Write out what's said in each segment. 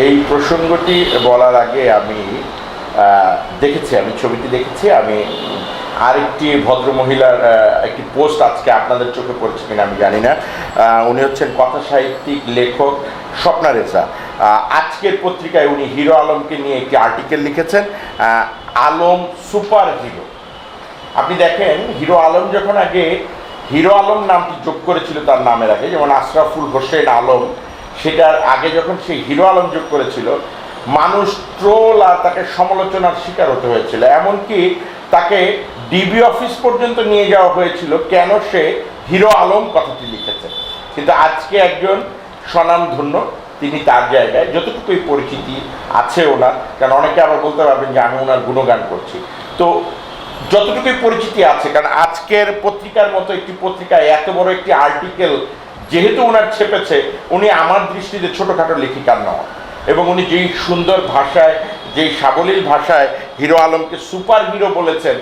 এই প্রসঙ্গটি বলার আগে আমি দেখেছি, আমি ছবিটি দেখেছি, আমি আরেকটি ভদ্র মহিলার একটি পোস্ট আজকে আপনাদের চোখে পড়ছে কিনা আমি জানি না। উনি হচ্ছেন কথা সাহিত্যিক, লেখক স্বপ্না রেজা আজকের পত্রিকায় উনি হিরো আলমকে নিয়ে একটি আর্টিকেল লিখেছেন আলম সুপার হিরো। আপনি দেখেন, হিরো আলম যখন আগে, হিরো আলম নামটি যোগ করেছিল তার নামের আগে, যেমন আশরাফুল হোসেন আলম সেটার আগে যখন সে হিরো আলম যোগ করেছিল, মানুষ ট্রোল আর তাকে সমালোচনার শিকার হতে হয়েছিল। এমনকি তাকে ডিবি অফিস পর্যন্ত নিয়ে যাওয়া হয়েছিল কেন সে হিরো আলম কথাটি লিখেছে। কিন্তু আজকে একজন স্বনামধন্য তিনি তার জায়গায় যতটুকুই পরিচিতি আছে ওনার কারণ অনেকে আবার বলতে পারবেন যে আমি ওনার গুণগান করছি। তো যতটুকুই পরিচিতি আছে, কারণ আজকের পত্রিকার মতো একটি পত্রিকায় এত বড় একটি আর্টিকেল যেহেতু ওনার ছেপেছে, উনি আমার দৃষ্টিতে ছোটোখাটো লেখিকার নয় এবং উনি যেই সুন্দর ভাষায়, যেই সাবলীল ভাষায় হিরো আলমকে সুপার হিরো বলেছেন,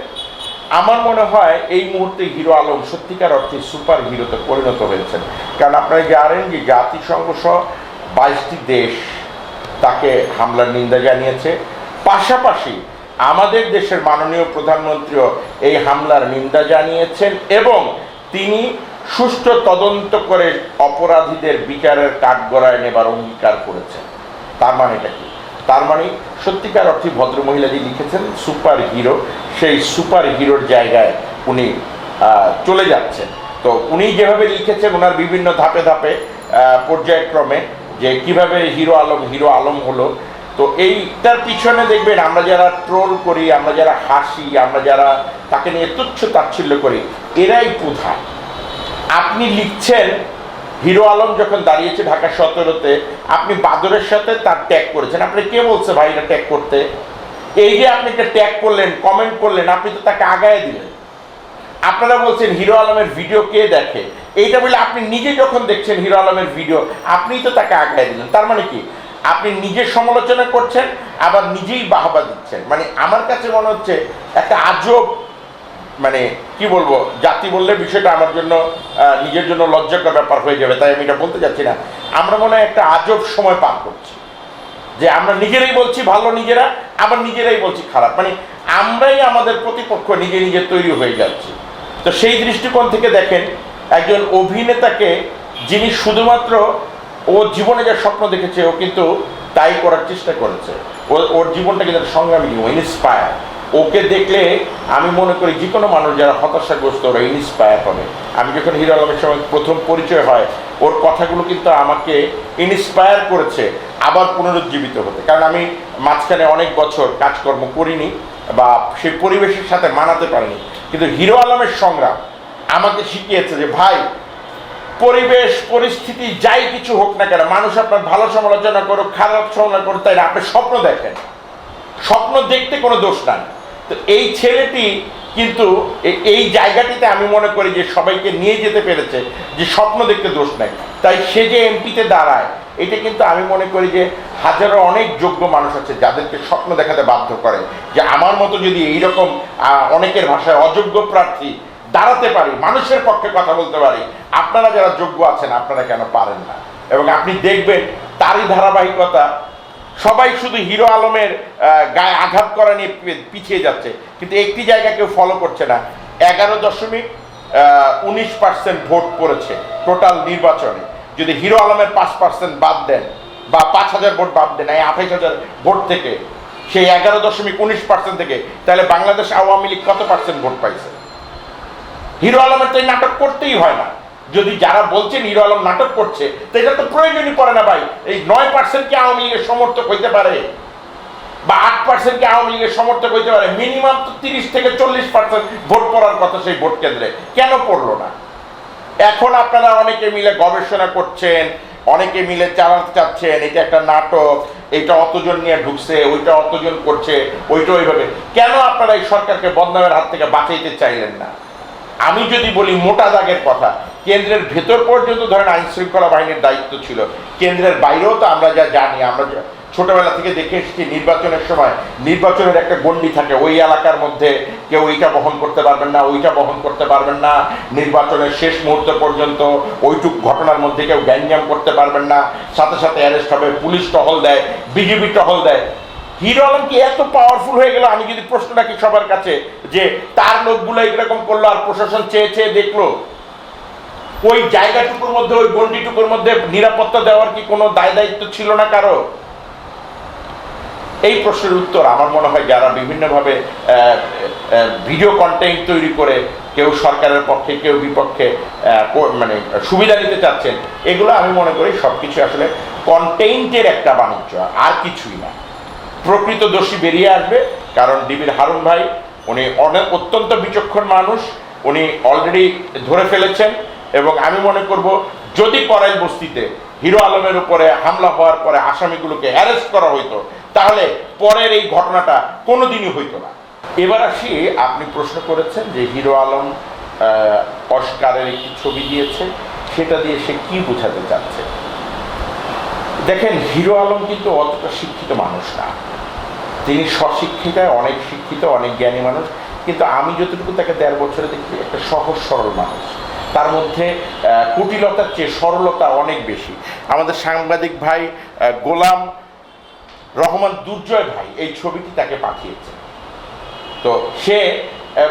আমার মনে হয় এই মুহূর্তে হিরো আলম সত্যিকার অর্থে সুপার হিরোতে পরিণত হয়েছেন। কারণ আপনারা জানেন যে জাতিসংঘ সহ বাইশটি দেশ তাকে হামলার নিন্দা জানিয়েছে, পাশাপাশি আমাদের দেশের মাননীয় প্রধানমন্ত্রীও এই হামলার নিন্দা জানিয়েছেন এবং তিনি সুষ্ঠু তদন্ত করে অপরাধীদের বিচারের কাঠগড়ায় নেবার অঙ্গীকার করেছেন। তার মানেটা কি? তার মানে সত্যিকার অর্থে ভদ্রমহিলা যে লিখেছেন, সুপার হিরো সেই সুপার হিরোর জায়গায় উনি চলে যাচ্ছেন। তো উনি যেভাবে লিখেছেন ওনার বিভিন্ন ধাপে ধাপে পর্যায়ক্রমে যে কীভাবে হিরো আলম হিরো আলম হলো, তো এইটার পিছনে দেখবেন আমরা যারা ট্রোল করি, আমরা যারা হাসি, আমরা যারা তাকে নিয়ে তুচ্ছ তাচ্ছিল্য করি, এরাই প্রধান। আপনি লিখছেন, হিরো আলম যখন দাঁড়িয়েছে ঢাকা সতেরোতে, আপনি বাদরের সাথে তার ট্যাগ করেছেন। আপনি কে বলছে ভাই এটা ট্যাগ করতে? এই যে আপনি একটা ট্যাগ করলেন কমেন্ট করলেন, আপনি তো তাকে আগায় দিলেন। আপনারা বলছেন, হিরো আলমের ভিডিও কে দেখে? এইটা বলে আপনি নিজে যখন দেখছেন হিরো আলমের ভিডিও আপনিই তো তাকে আগায় দিলেন। তার মানে কি? আপনি নিজে সমালোচনা করছেন, আবার নিজেই বাহবা দিচ্ছেন। মানে আমার কাছে মনে হচ্ছে, একটা আজব মানে কি বলব, জাতি বললে বিষয়টা আমার জন্য নিজের জন্য লজ্জাকর ব্যাপার হয়ে যাবে, তাই আমি এটা বলতে চাচ্ছি না। আমরা মনে হয় একটা আজব সময় পার করছি। যে আমরা নিজেরাই বলছি, ভালো নিজেরা, আবার নিজেরাই বলছি খারাপ। মানে আমরাই আমাদের প্রতিপক্ষ নিজে নিজে তৈরি হয়ে যাচ্ছি। তো সেই দৃষ্টিকোণ থেকে দেখেন, একজন অভিনেতাকে যিনি শুধুমাত্র ও জীবনে যা স্বপ্ন দেখেছে, ও কিন্তু তাই করার চেষ্টা করেছে। ওর জীবনটা কিন্তু একটা সংগ্রামী জীবন ইন্সপায়ার ওকে দেখলে আমি মনে করি যে কোনো মানুষ যারা হতাশাগ্রস্ত, ওরা ইন্সপায়ার হবে। আমি যখন হিরো আলমের সঙ্গে প্রথম পরিচয় হয়, ওর কথাগুলো কিন্তু আমাকে ইন্সপায়ার করেছে, আবার পুনরুজ্জীবিত হতে। কারণ আমি মাঝখানে অনেক বছর কাজকর্ম করিনি বা সেই পরিবেশের সাথে মানাতে পারিনি। কিন্তু হিরো আলমের সংগ্রাম আমাকে শিখিয়েছে যে, ভাই, পরিবেশ, পরিস্থিতি যাই কিছু হোক না কেন, মানুষ আপনার ভালো সমালোচনা করুক, খারাপ সমালোচনা করুক, তাই আপনি স্বপ্ন দেখেন। স্বপ্ন দেখতে কোনো দোষ নাই। তো এই ছেলেটি কিন্তু এই জায়গাটিতে আমি মনে করি যে সবাইকে নিয়ে যেতে পেরেছে, যে স্বপ্ন দেখতে দোষ নাই। তাই সে যে এমপিতে দাঁড়ায়, এটা কিন্তু আমি মনে করি যে হাজারো অনেক যোগ্য মানুষ আছে যাদেরকে স্বপ্ন দেখাতে বাধ্য করে, যে আমার মতো যদি এইরকম অনেকের ভাষায় অযোগ্য প্রার্থী দাঁড়াতে পারি, মানুষের পক্ষে কথা বলতে পারি, আপনারা যারা যোগ্য আছেন আপনারা কেন পারেন না? এবং আপনি দেখবেন তারই ধারাবাহিকতা সবাই শুধু হিরো আলমের গায়ে আঘাত করা নিয়ে পিছিয়ে যাচ্ছে। কিন্তু একটি জায়গা কেউ ফলো করছে না। এগারো দশমিক উনিশ পার্সেন্ট ভোট পড়েছে টোটাল নির্বাচনে। যদি হিরো আলমের পাঁচ পার্সেন্ট বাদ দেন, বা পাঁচ হাজার ভোট বাদ দেন, এই আঠাইশ হাজার ভোট থেকে, সেই এগারো দশমিক উনিশ পার্সেন্ট থেকে, তাহলে বাংলাদেশ আওয়ামী লীগ কত পার্সেন্ট ভোট পাইছে? হিরো আলমের তো এই নাটক করতেই হয় না। যদি যারা বলছে হিরো আলম নাটক করছে এটা তো প্রয়োজনই পড়ে না ভাই। এই নয় পার্সেন্ট কি আওয়ামী লীগের সমর্থক হইতে পারে? বা আট পার্সেন্ট কি আওয়ামী লীগের সমর্থক হইতে পারে? মিনিমাম তো তিরিশ থেকে চল্লিশ পার্সেন্ট ভোট পড়ার কথা সেই ভোট কেন্দ্রে। কেন পড়ল না? এখন আপনারা অনেকে মিলে গবেষণা করছেন, অনেকে মিলে চালাতে চাচ্ছেন, এটা একটা নাটক, এটা অতজন নিয়ে ঢুকছে, ওইটা অতজন করছে, ওইটা ওইভাবে। কেন আপনারা এই সরকারকে বদনামের হাত থেকে বাঁচাইতে চাইলেন না? আমি যদি বলি মোটা দাগের কথা কেন্দ্রের ভেতর পর্যন্ত ধরেন আইন শৃঙ্খলা বাহিনীর দায়িত্ব ছিল। কেন্দ্রের বাইরেও তো আমরা যা জানি, আমরা ছোটবেলা থেকে দেখে এসেছি নির্বাচনের সময় নির্বাচনের একটা গণ্ডি থাকে, ওই এলাকার মধ্যে কেউ ওইটা বহন করতে পারবেন না, ওইটা বহন করতে পারবেন না, নির্বাচনের শেষ মুহূর্ত পর্যন্ত ওইটুক ঘটনার মধ্যে কেউ গ্যাঞ্জাম করতে পারবেন না, সাথে সাথে অ্যারেস্ট হবে, পুলিশ টহল দেয় বিজেপি টহল দেয়। হিরো আলম কি এত পাওয়ারফুল হয়ে গেল? আমি যদি প্রশ্ন রাখি সবার কাছে, যে তার লোকগুলো এরকম করল আর প্রশাসন চেয়ে চেয়ে দেখল? ওই জায়গাটুকুর মধ্যে, ওই গন্ডিটুকুর মধ্যে নিরাপত্তা দেওয়ার কি কোনো দায় দায়িত্ব ছিল না কারও? এই প্রশ্নের উত্তর আমার মনে হয় যারা বিভিন্নভাবে ভিডিও কন্টেন্ট তৈরি করে, কেউ সরকারের পক্ষে, কেউ বিপক্ষে মানে সুবিধা নিতে চাচ্ছেন, এগুলো আমি মনে করি সব কিছু আসলে কন্টেন্টের একটা বাণিজ্য, আর কিছুই না। প্রকৃত দোষী বেরিয়ে আসবে, কারণ ডিবির হারুন ভাই, উনি অনেক অত্যন্ত বিচক্ষণ মানুষ, উনি অলরেডি ধরে ফেলেছেন এবং আমি মনে করব, যদি করাই বস্তিতে হিরো আলমের উপরে হামলা হওয়ার পরে আসামিগুলোকে অ্যারেস্ট করা হইতো, তাহলে পরের এই ঘটনাটা কোনোদিনই হইতো না। এবার আসি, আপনি প্রশ্ন করেছেন যে হিরো আলম অস্কারের একটি ছবি দিয়েছে, সেটা দিয়ে সে কি বোঝাতে চাচ্ছে? দেখেন, হিরো আলম কিন্তু অতটা শিক্ষিত মানুষ না। তিনি স্বশিক্ষিতায় অনেক শিক্ষিত, অনেক জ্ঞানী মানুষ, কিন্তু আমি যতটুকু তাকে দেড় বছরে দেখি, একটা সহজ, সরল মানুষ। তার মধ্যে কুটিলতার চেয়ে সরলতা অনেক বেশি। আমাদের সাংবাদিক ভাই গোলাম রহমান দুর্জয় ভাই এই ছবিটি তাকে পাঠিয়েছে তো সে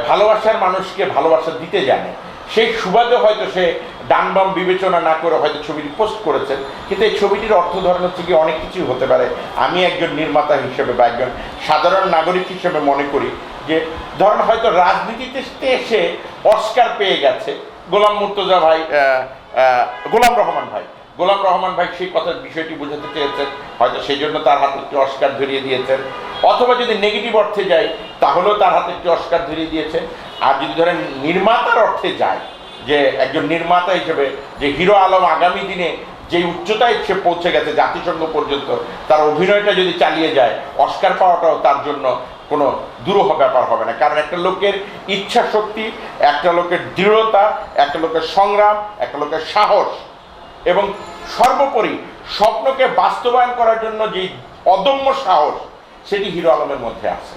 ভালোবাসার মানুষকে ভালোবাসা দিতে জানে। সেই সুবাদে হয়তো সে ডান বাম বিবেচনা না করে হয়তো ছবিটি পোস্ট করেছেন, কিন্তু এই ছবিটির অর্থ ধরেন হচ্ছে কি, অনেক কিছুই হতে পারে। আমি একজন নির্মাতা হিসেবে বা একজন সাধারণ নাগরিক হিসেবে মনে করি যে, ধরেন হয়তো রাজনীতিতে এসে অস্কার পেয়ে গেছে গোলাম মুর্তজা ভাই গোলাম রহমান ভাই। গোলাম রহমান ভাই সেই কথার বিষয়টি বোঝাতে চেয়েছেন হয়তো সেই জন্য তার হাতে একটি অস্কার ধরিয়ে দিয়েছেন। অথবা যদি নেগেটিভ অর্থে যায় তাহলেও তার হাতে একটি অস্কার ধরিয়ে দিয়েছেন। আর যদি ধরেন নির্মাতার অর্থে যায় যে একজন নির্মাতা হিসেবে যে হিরো আলম আগামী দিনে যে উচ্চতায় সে পৌঁছে গেছে জাতিসংঘ পর্যন্ত তার অভিনয়টা যদি চালিয়ে যায় অস্কার পাওয়াটাও তার জন্য কোনো দুরূহ ব্যাপার হবে না। কারণ একটা লোকের ইচ্ছা শক্তি, একটা লোকের দৃঢ়তা, একটা লোকের সংগ্রাম, একটা লোকের সাহস এবং সর্বোপরি স্বপ্নকে বাস্তবায়ন করার জন্য যে অদম্য সাহস, সেটি হিরো আলমের মধ্যে আছে।